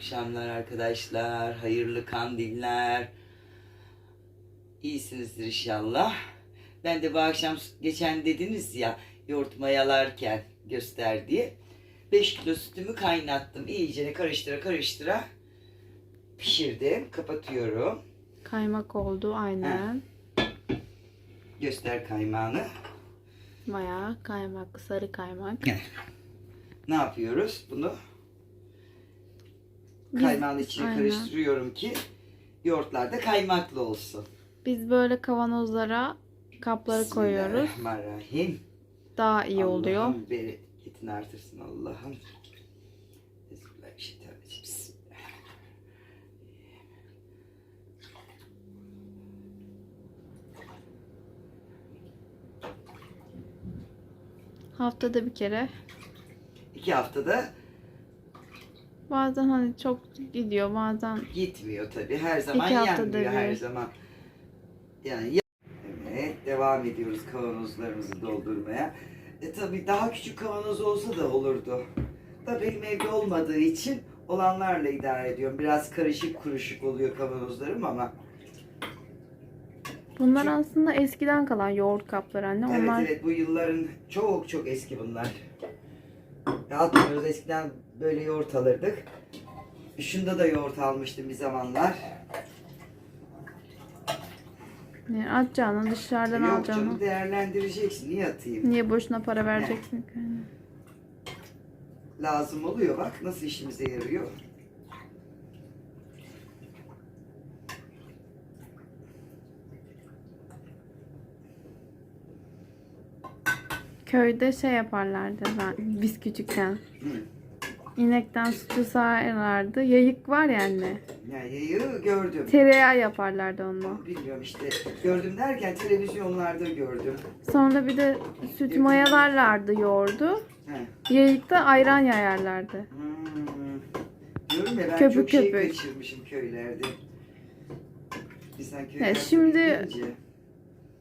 akşamlar arkadaşlar. Hayırlı kandiller. İyisinizdir inşallah. Ben de bu akşam geçen dediniz ya yoğurt mayalarken göster diye. 5 kilo sütümü kaynattım. İyice karıştıra karıştıra pişirdim. Kapatıyorum. Kaymak oldu aynen. Göster kaymağını. Bayağı kaymak, sarı kaymak. Ne yapıyoruz? Bunu kaymağın içine aynen. karıştırıyorum ki yoğurtlar da kaymaklı olsun. Biz böyle kavanozlara kapları koyuyoruz. Bismillahirrahmanirrahim. Daha iyi oluyor. Allah'ım bereketini artırsın Allah'ım. Bismillahirrahmanirrahim. Haftada bir kere. İki haftada Bazen hani çok gidiyor bazen gitmiyor tabii. Her zaman İki haftada yenmiyor her bir. zaman. Yani ya- Evet devam ediyoruz kavanozlarımızı doldurmaya. E tabii daha küçük kavanoz olsa da olurdu. Da benim evde olmadığı için olanlarla idare ediyorum. Biraz karışık kuruşuk oluyor kavanozlarım ama Bunlar aslında eskiden kalan yoğurt kapları anne. Evet Onlar evet bu yılların çok çok eski bunlar. Ya Atmıyoruz eskiden böyle yoğurt alırdık. Şunda da yoğurt almıştım bir zamanlar. yani atacağını dışarıdan Yok alacağını. canım değerlendireceksin. Niye atayım? Niye boşuna para vereceksin ki? Lazım oluyor bak nasıl işimize yarıyor. Köyde şey yaparlardı ben biz küçükken. İnekten sütü sağarlardı. Yayık var ya anne. Ya yayı gördüm. Tereyağı yaparlardı onunla. Bilmiyorum işte gördüm derken televizyonlarda gördüm. Sonra bir de süt mayalarlardı yoğurdu. He. Yayıkta ayran yayarlardı. Hmm. Diyorum ya ben Köpük çok şey köpük. kaçırmışım köylerde. Bizden köyler Ya şimdi- gidince.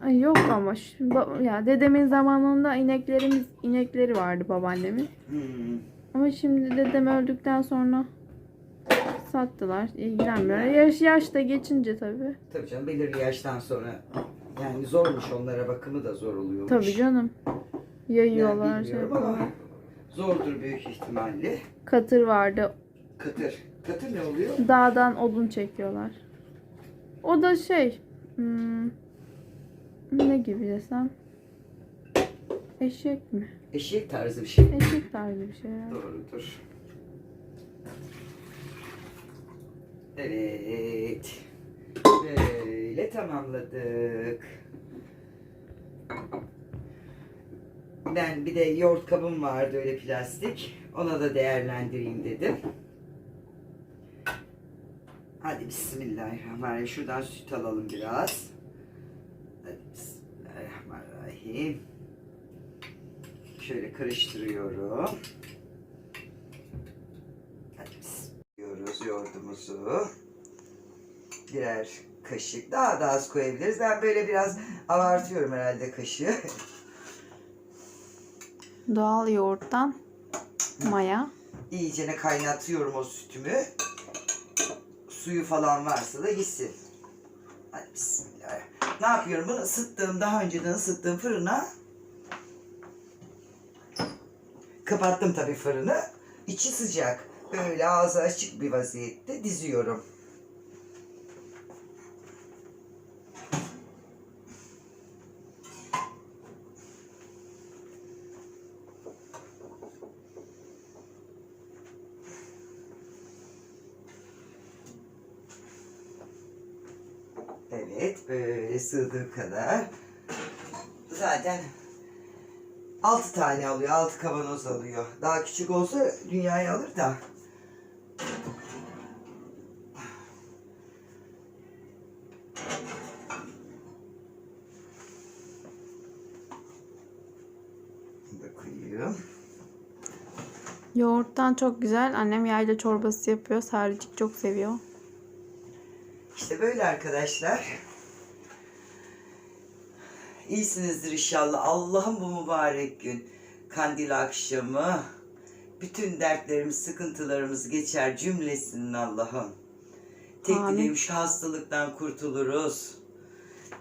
Ay yok ama şu, ya dedemin zamanında ineklerimiz inekleri vardı babaannemin. Hmm. Ama şimdi dedem öldükten sonra sattılar. ilgilenmiyorlar. Yaş yaş da geçince tabii. Tabii canım belirli yaştan sonra yani zormuş onlara bakımı da zor oluyormuş. Tabii canım. Yani Yayıyorlar şey ama yapıyorlar. zordur büyük ihtimalle. Katır vardı. Katır. Katır ne oluyor? Dağdan odun çekiyorlar. O da şey hmm, ne gibi desem eşek mi? Eşek tarzı bir şey. Eşek tarzı bir şey. yani. Doğrudur. Evet. Böyle tamamladık. Ben bir de yoğurt kabım vardı öyle plastik. Ona da değerlendireyim dedim. Hadi bismillahirrahmanirrahim. Şuradan süt alalım biraz. Hadi bismillahirrahmanirrahim. Şöyle karıştırıyorum. Hadi yiyoruz yoğurdumuzu. Birer kaşık. Daha da az koyabiliriz. Ben böyle biraz abartıyorum herhalde kaşığı. Doğal yoğurttan maya. İyicene kaynatıyorum o sütümü. Suyu falan varsa da gitsin. Hadi bismillah. Ne yapıyorum? Bunu ısıttığım, daha önceden ısıttığım fırına kapattım tabii fırını. İçi sıcak. Böyle ağzı açık bir vaziyette diziyorum. Evet, böyle sığdığı kadar. Zaten 6 tane alıyor, 6 kavanoz alıyor. Daha küçük olsa dünyayı alır da. Koyayım. Yoğurttan çok güzel. Annem yayla çorbası yapıyor. Sarıcık çok seviyor. İşte böyle arkadaşlar. İyisinizdir inşallah. Allah'ım bu mübarek gün. Kandil akşamı Bütün dertlerimiz, sıkıntılarımız geçer cümlesinin Allah'ım. Tek Amin. dileğim şu hastalıktan kurtuluruz.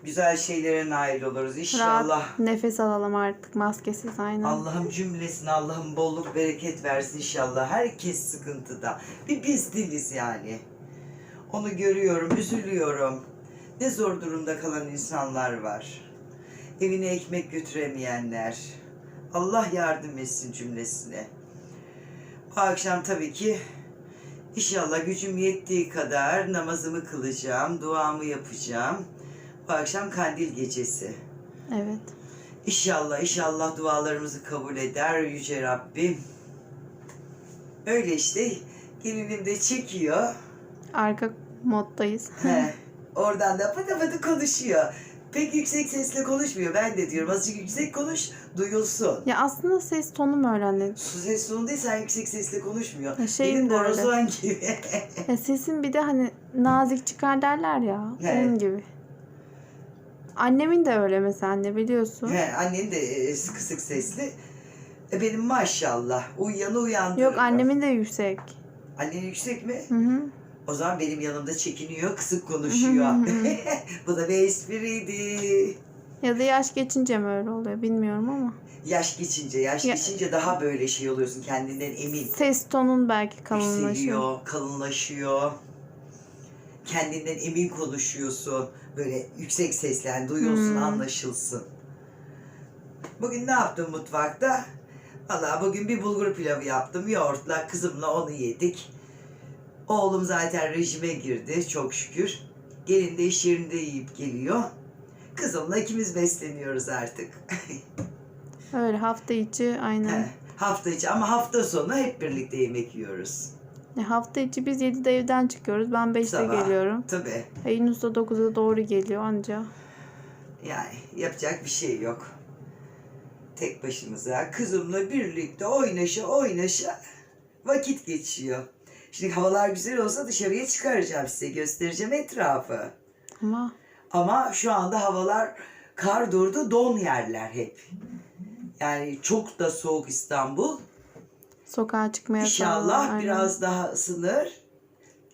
Güzel şeylere nail oluruz inşallah. Rahat nefes alalım artık maskesiz aynen. Allah'ım cümlesine Allah'ım bolluk bereket versin inşallah. Herkes sıkıntıda. Bir biz değiliz yani. Onu görüyorum, üzülüyorum. Ne zor durumda kalan insanlar var. Evine ekmek götüremeyenler. Allah yardım etsin cümlesine. Bu akşam tabii ki inşallah gücüm yettiği kadar namazımı kılacağım, duamı yapacağım. Bu akşam kandil gecesi. Evet. İnşallah inşallah dualarımızı kabul eder Yüce Rabbim. Öyle işte gelinim de çekiyor. Arka moddayız. He, oradan da pıtı pıtı konuşuyor. Pek yüksek sesle konuşmuyor. Ben de diyorum azıcık yüksek konuş duyulsun. ya aslında ses tonum öyle anne. Su ses tonu değil sen yüksek sesle konuşmuyor. Ya şeyim Benim de öyle. borazan gibi. Ya sesin bir de hani nazik çıkar derler ya. Evet. Onun gibi. Annemin de öyle mesela anne biliyorsun. He, annen de e, kısık sesli. E, benim maşallah uyanı uyandırır. Yok annemin de yüksek. Annen yüksek mi? Hı hı. O zaman benim yanımda çekiniyor, kısık konuşuyor. Bu da bir espriydi. Ya da yaş geçince mi öyle oluyor bilmiyorum ama. Yaş geçince, yaş Ya- geçince daha böyle şey oluyorsun kendinden emin. Ses tonun belki kalınlaşıyor. Yükseliyor, kalınlaşıyor. Kendinden emin konuşuyorsun. Böyle yüksek sesle yani duyulsun, Hmm. anlaşılsın. Bugün ne yaptım mutfakta? Valla bugün bir bulgur pilavı yaptım. Yoğurtla, kızımla onu yedik. Oğlum zaten rejime girdi çok şükür. Gelin de iş yerinde yiyip geliyor. Kızımla ikimiz besleniyoruz artık. Öyle hafta içi aynen. He, hafta içi ama hafta sonu hep birlikte yemek yiyoruz. Ya hafta içi biz 7'de evden çıkıyoruz. Ben 5'te Sabah. geliyorum. Tabii. E, Yunus da 9'a doğru geliyor anca. Yani yapacak bir şey yok. Tek başımıza kızımla birlikte oynaşa oynaşa vakit geçiyor. Şimdi havalar güzel olsa dışarıya çıkaracağım size göstereceğim etrafı. Ama Ama şu anda havalar kar durdu don yerler hep. Yani çok da soğuk İstanbul. sokağa çıkmaya İnşallah aynen. biraz daha ısınır.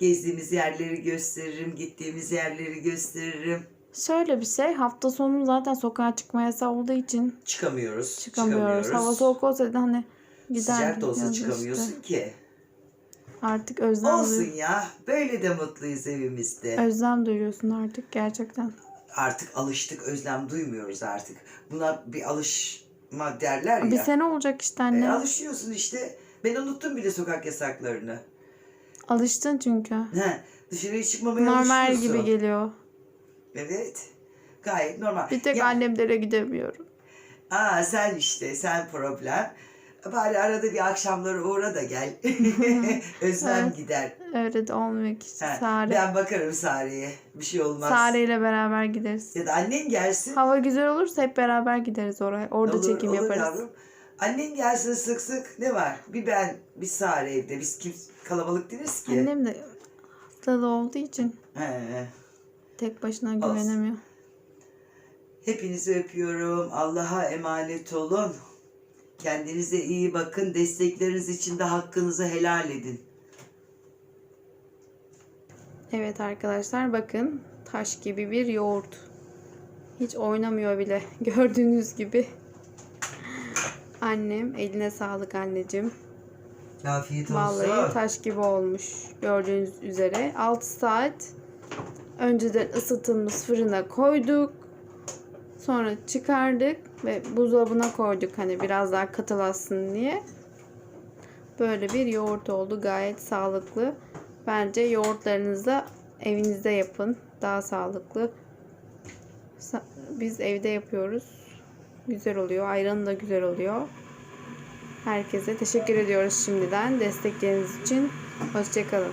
Gezdiğimiz yerleri gösteririm, gittiğimiz yerleri gösteririm. Şöyle bir şey hafta sonu zaten sokağa çıkma yasağı olduğu için Çıkamıyoruz. çıkamıyoruz. Hava soğuk olsaydı hani gider. Sıcak da olsa çıkamıyorsun ki. Artık özlem, Olsun duy- ya. Böyle de mutluyuz evimizde. özlem duyuyorsun artık gerçekten. Artık alıştık, özlem duymuyoruz artık. Buna bir alışma derler ya. Bir sene olacak işte E, anne. alışıyorsun işte. Ben unuttum bile sokak yasaklarını. Alıştın çünkü. He, dışarıya çıkmamaya Normal alışıyorsun. gibi geliyor. Evet. Gayet normal. Bir tek Ya- annemlere gidemiyorum. Aa sen işte sen problem. Bari arada bir akşamları uğra da gel. Özlem Evet. gider. Öyle de olmuyor ki. Ha, Sare. Ben bakarım Sare'ye. Bir şey olmaz. Sare ile beraber gideriz. Ya da annen gelsin. Hava güzel olursa hep beraber gideriz oraya. Orada Olur, çekim olur yaparız. yavrum. Annen gelsin sık sık. Ne var? Bir ben, bir Sare evde. Biz kim kalabalık değiliz ki. Annem de hastalığı olduğu için He. tek başına güvenemiyor. Hepinizi öpüyorum. Allah'a emanet olun. Kendinize iyi bakın. Destekleriniz için de hakkınızı helal edin. Evet arkadaşlar bakın taş gibi bir yoğurt. Hiç oynamıyor bile gördüğünüz gibi. Annem eline sağlık anneciğim. Afiyet olsun. Vallahi taş gibi olmuş gördüğünüz üzere. 6 saat önceden ısıtılmış fırına koyduk. Sonra çıkardık ve buzdolabına koyduk hani biraz daha katılaşsın diye. Böyle bir yoğurt oldu. Gayet sağlıklı. Bence yoğurtlarınızı evinizde yapın. Daha sağlıklı. Sa- Biz evde yapıyoruz. Güzel oluyor. Ayranı da güzel oluyor. Herkese teşekkür ediyoruz şimdiden destekleriniz için. Hoşçakalın.